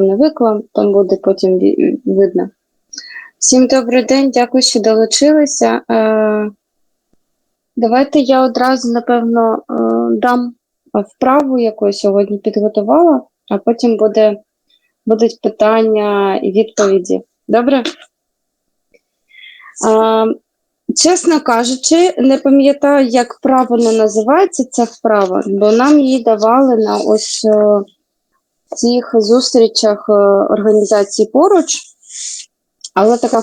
не виклав, там буде потім видно. Всім добрий день, дякую, що долучилися. Е, давайте я одразу, напевно, е, дам вправу, яку я сьогодні підготувала, а потім буде, будуть питання і відповіді. Добре? Е, чесно кажучи, не пам'ятаю, як правильно називається ця вправа, бо нам її давали на ось е, цих зустрічах е, організації поруч. Але така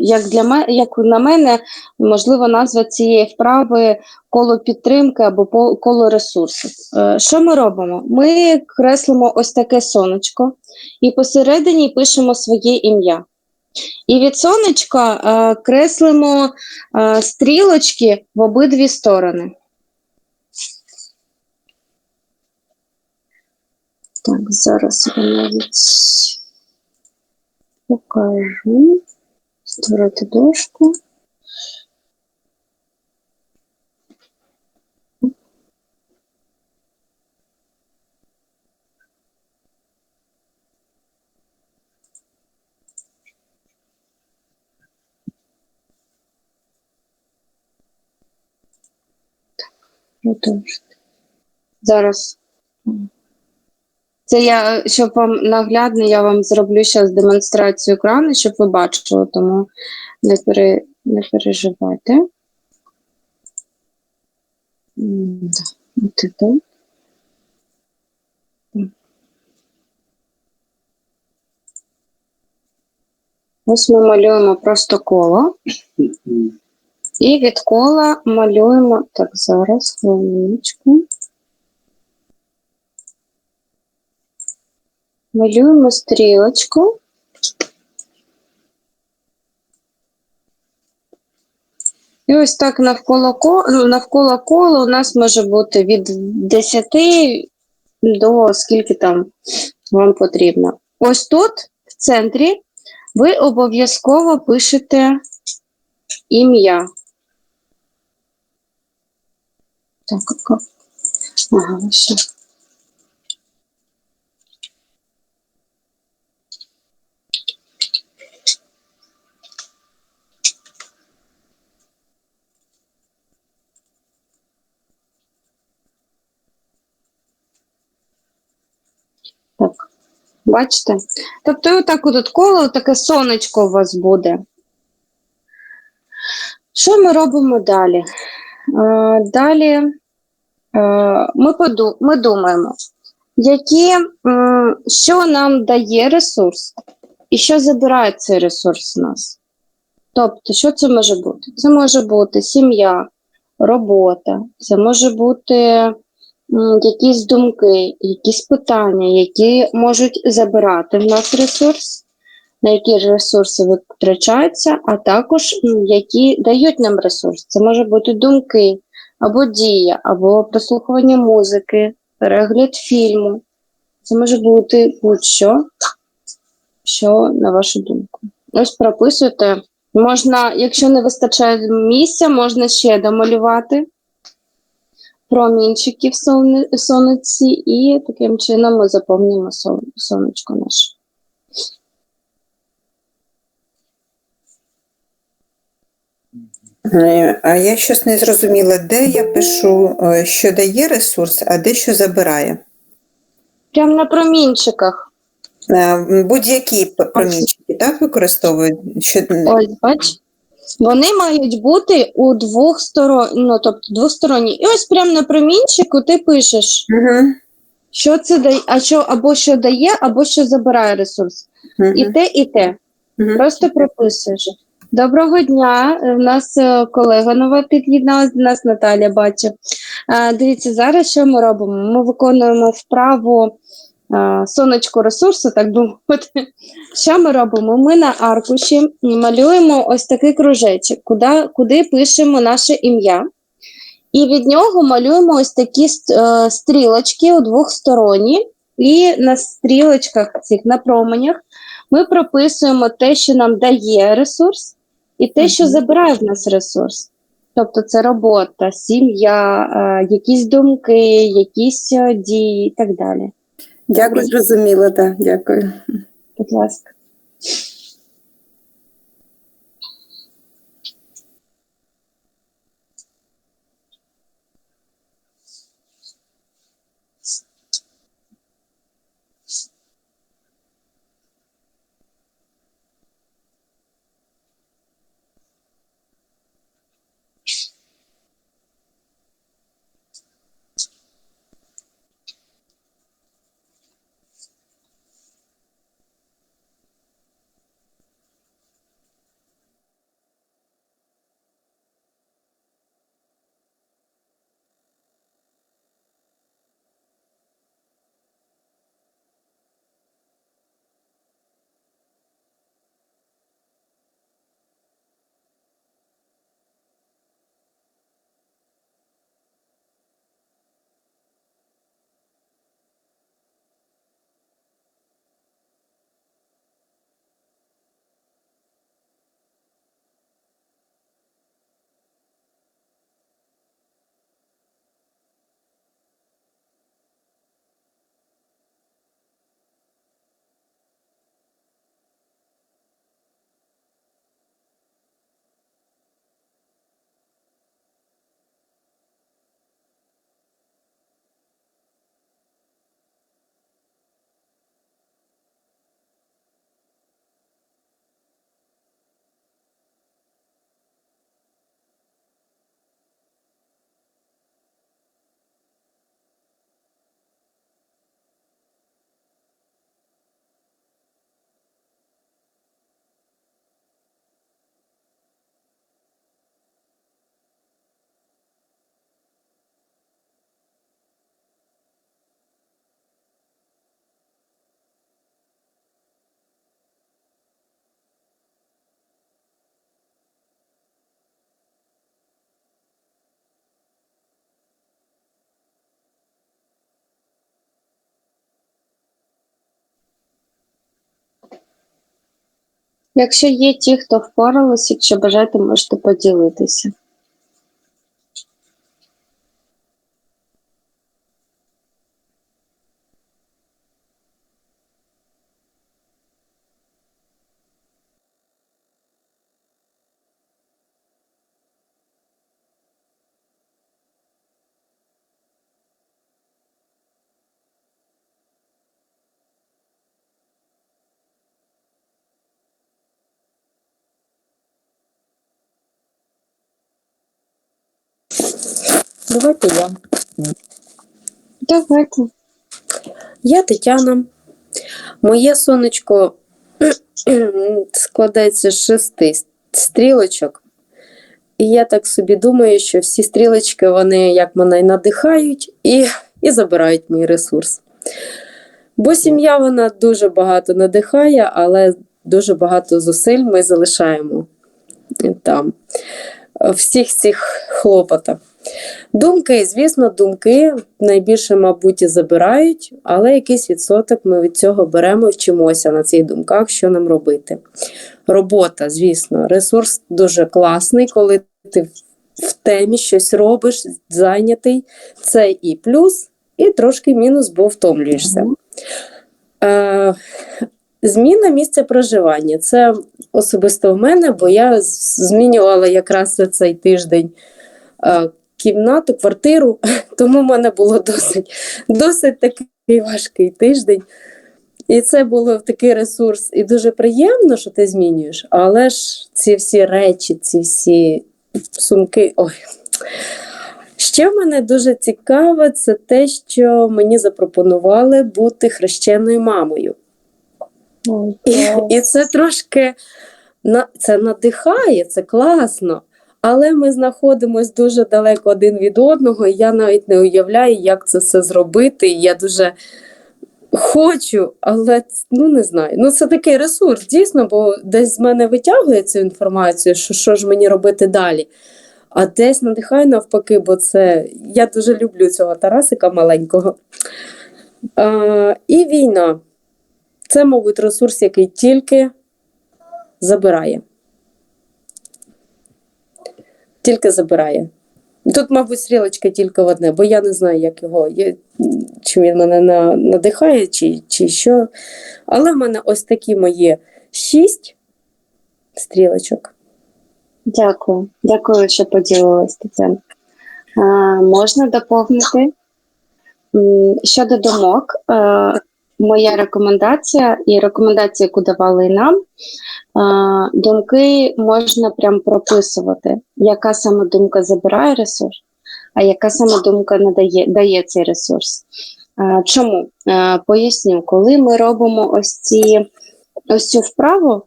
як для мене, як на мене, можливо, назва цієї вправи коло підтримки або коло ресурсів. Е, Що ми робимо? Ми креслимо ось таке сонечко і посередині пишемо своє ім'я. І від сонечка е, креслимо стрілочки в обидві сторони. Так, зараз я навіть покажу. Створити дошку. Продовжити. Зараз. Це я, щоб вам наглядно, я вам зроблю зараз демонстрацію екрану, щоб ви бачили, тому не, пере, не переживайте. От. Ось ми малюємо просто коло. І від кола малюємо. Так, зараз хвилиночку. Малюємо стрілочку. І ось так навколо навколо кола у нас може бути від 10 до скільки там вам потрібно. Ось тут, в центрі, ви обов'язково пишете ім'я. Так, ага, все. Так, бачите? Тобто, отак от коло, таке сонечко у вас буде. Що ми робимо далі? Далі ми, думаємо, які, що нам дає ресурс і що забирає цей ресурс у нас. Тобто, що це може бути? Це може бути сім'я, робота, це може бути якісь думки, якісь питання, які можуть забирати в нас ресурс, на які ж ресурси витрачаються, а також які дають нам ресурс. Це може бути думки, або дія, або прослухування музики, перегляд фільму. Це може бути будь-що, що на вашу думку. Ось прописуйте. Можна, якщо не вистачає місця, можна ще домалювати промінчики в сони- і таким чином ми заповнюємо сон- сонечко наше. Е, А я щось не зрозуміла, де я пишу, е, що дає ресурс, а де що забирає. Прямо на промінчиках. Е, Будь-які промінчики так використовують? Що... Ось, бач. Вони мають бути у двох сторон, ну, тобто двосторонні. І ось прямо на промінчику ти пишеш, Угу. що це дає, а що або що дає, або що забирає ресурс. І те, і те. Просто прописуєш. Доброго дня. У нас е, колега нова під'єдналась до нас, Наталя бачу. Е, Дивіться, зараз що ми робимо? Ми виконуємо вправу е, сонечко ресурсу, так би мовити. Що ми робимо? Ми на аркуші малюємо ось такий кружечок, куди, куди пишемо наше ім'я. І від нього малюємо ось такі е, стрілочки у двохсторонні. І на стрілочках цих на променях ми прописуємо те, що нам дає ресурс, і те, що забирає в нас ресурс. Тобто це робота, сім'я, е, якісь думки, якісь е, дії і так далі. Дякую, зрозуміло, так, дякую. Будь ласка. Якщо є ті, хто впоралися, якщо бажаєте, можете поділитися. Давайте я. Давайте. Я Тетяна. Моє сонечко складається з шести стрілочок. І я так собі думаю, що всі стрілочки вони як мене надихають і, і забирають мій ресурс. Бо сім'я вона дуже багато надихає, але дуже багато зусиль ми залишаємо там всіх цих хлопотах. Думки, звісно, думки найбільше, мабуть, і забирають, але якийсь відсоток ми від цього беремо і вчимося на цих думках, що нам робити. Робота, звісно, ресурс дуже класний, коли ти в темі щось робиш, зайнятий. Це і плюс, і трошки мінус, бо втомлюєшся. Е, Зміна місця проживання. Це особисто в мене, бо я змінювала якраз цей тиждень е, кімнату, квартиру, тому в мене було досить, досить такий важкий тиждень. І це було такий ресурс. І дуже приємно, що ти змінюєш, але ж ці всі речі, ці всі сумки. Ой. Ще в мене дуже цікаво, це те, що мені запропонували бути хрещеною мамою. Ой, І, і це трошки на, це надихає, це класно. Але ми знаходимося дуже далеко один від одного, і я навіть не уявляю, як це все зробити. Я дуже хочу, але ну не знаю. Ну це такий ресурс, дійсно, бо десь з мене витягує цю інформацію, що що ж мені робити далі. А десь надихає навпаки, бо це я дуже люблю цього Тарасика маленького. А, і війна. Це, мабуть, ресурс, який тільки забирає. Тільки забирає. Тут, мабуть, стрілочка тільки в одне, бо я не знаю, як його, я- чи він мене на, надихає, чи, чи що. Але в мене ось такі мої шість стрілочок. Дякую. Дякую, що поділилась, Тетяна. Можна доповнити? Щодо думок, е, моя рекомендація і рекомендація, яку давали і нам, думки можна прям прописувати, яка саме думка забирає ресурс, а яка саме думка надає дає цей ресурс. Чому? Поясню, коли ми робимо ось ці ось цю вправу,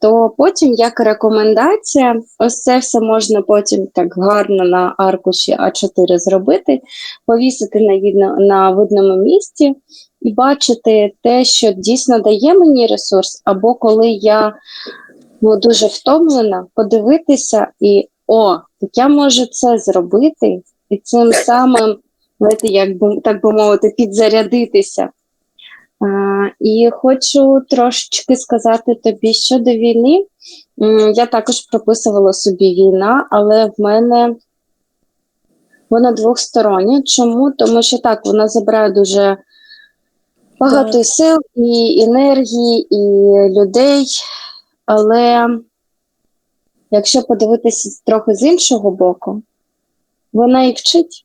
то потім як рекомендація, ось це все можна потім так гарно на аркуші А4 зробити, повісити на, видно, на видному місці і бачити те, що дійсно дає мені ресурс, або коли я ну, дуже втомлена, подивитися і о, так я можу це зробити, і цим самим, знаєте, як би, так би мовити, підзарядитися. І хочу трошечки сказати тобі щодо війни. Я також прописувала собі війна, але в мене вона двостороння. Чому? Тому що так, вона забирає дуже багато Так. сил і енергії, і людей. Але якщо подивитися трохи з іншого боку, вона і вчить.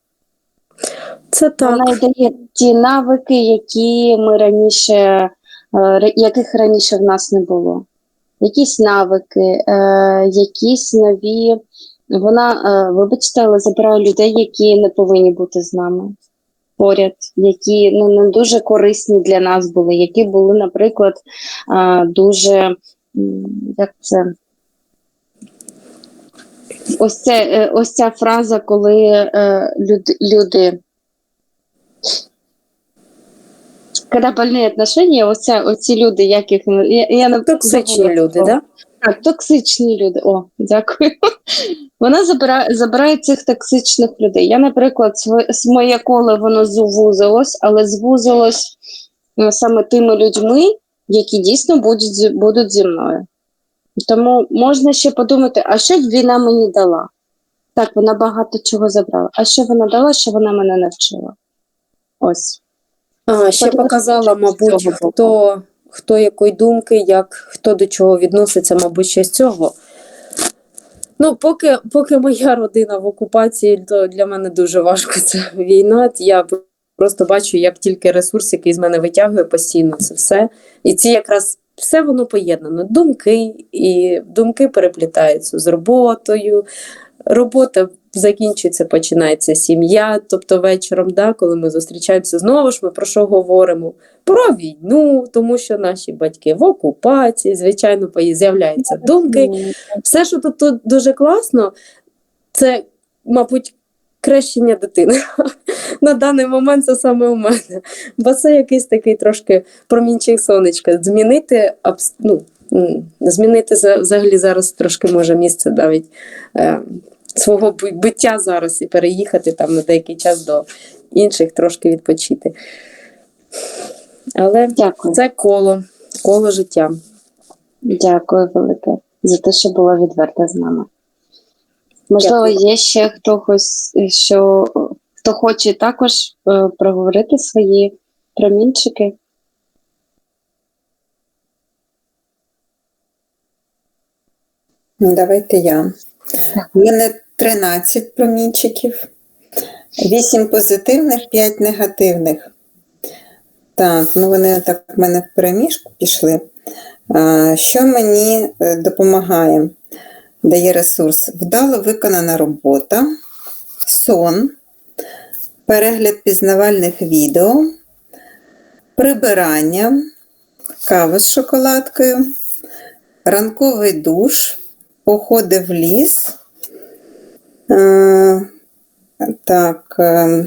Це так. Вона дає ті навики, які ми раніше, е, яких раніше в нас не було. Якісь навики, е, якісь нові. Вона, е, вибачте, але забирає людей, які не повинні бути з нами поряд, які ну, не дуже корисні для нас були, які були, наприклад, дуже як це. Ось, це, ось ця фраза, коли е, люди, люди Когда больні отношения, оця, оці люди, яких я, я не Токсичні люди, да? Так, токсичні люди. О, дякую. Вона забирає, забирає цих токсичних людей. Я, наприклад, сво- с- моє коло воно звузилось, але звузилось е, саме тими людьми, які дійсно будуть, будуть зі мною. Тому можна ще подумати, а що війна мені дала? Так, вона багато чого забрала. А що вона дала, що вона мене навчила? Ось. А, ще показала, мабуть, хто, хто якої думки, як хто до чого відноситься, мабуть, ще з цього. Ну, поки, поки моя родина в окупації, то для мене дуже важко ця війна. Я просто бачу, як тільки ресурс, який з мене витягує постійно це все. І ці якраз все воно поєднано. Думки, і думки переплітаються з роботою. Робота закінчується, починається сім'я. Тобто вечором, да, коли ми зустрічаємося, знову ж ми про що говоримо? Про війну, тому що наші батьки в окупації, звичайно, з'являються думки. Все, що тут, тут дуже класно, це, мабуть, крещення дитини. На даний момент це саме у мене. Бо це якийсь такий трошки промінчик сонечка. Змінити ну, змінити за- взагалі зараз трошки може місце навіть е, свого буття зараз і переїхати там на деякий час до інших, трошки відпочити. Але Дякую. це коло, коло життя. Дякую велике за те, що була відверта з нами. Можливо, Дякую. є ще хтось, що хто хоче також е, проговорити свої промінчики. Давайте я. У мене 13 промінчиків, 8 позитивних, 5 негативних. Так, ну вони так в мене в переміжку пішли. Що мені е, допомагає, дає ресурс? Вдало виконана робота, сон, перегляд пізнавальних відео, прибирання, кава з шоколадкою, ранковий душ, походи в ліс. Е, так. е,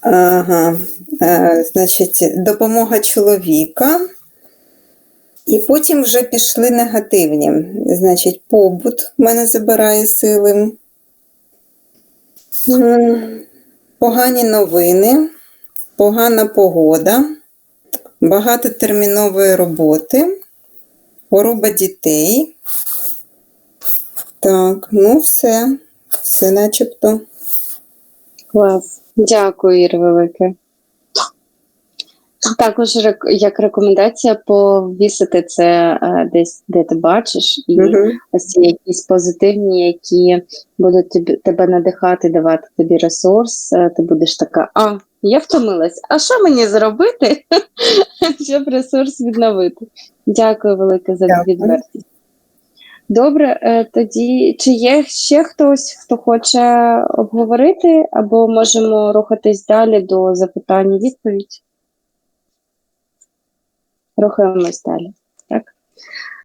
Ага, е, значить, допомога чоловіка. І потім вже пішли негативні. Значить, побут мене забирає сили. Погані новини, погана погода, багато термінової роботи, хвороба дітей. Так, ну все. все начебто. Клас. Дякую, Ір, велике. Також як рекомендація повісити це е, десь, де ти бачиш, і Угу. ось ці якісь позитивні, які будуть тобі, тебе надихати, давати тобі ресурс. е, Ти будеш така, а, я втомилась, а що мені зробити, щоб ресурс відновити? Дякую велике за відвертість. Добре, е, тоді чи є ще хтось, хто хоче обговорити, або можемо рухатись далі до запитань і відповідь? Рухаємось далі. Так?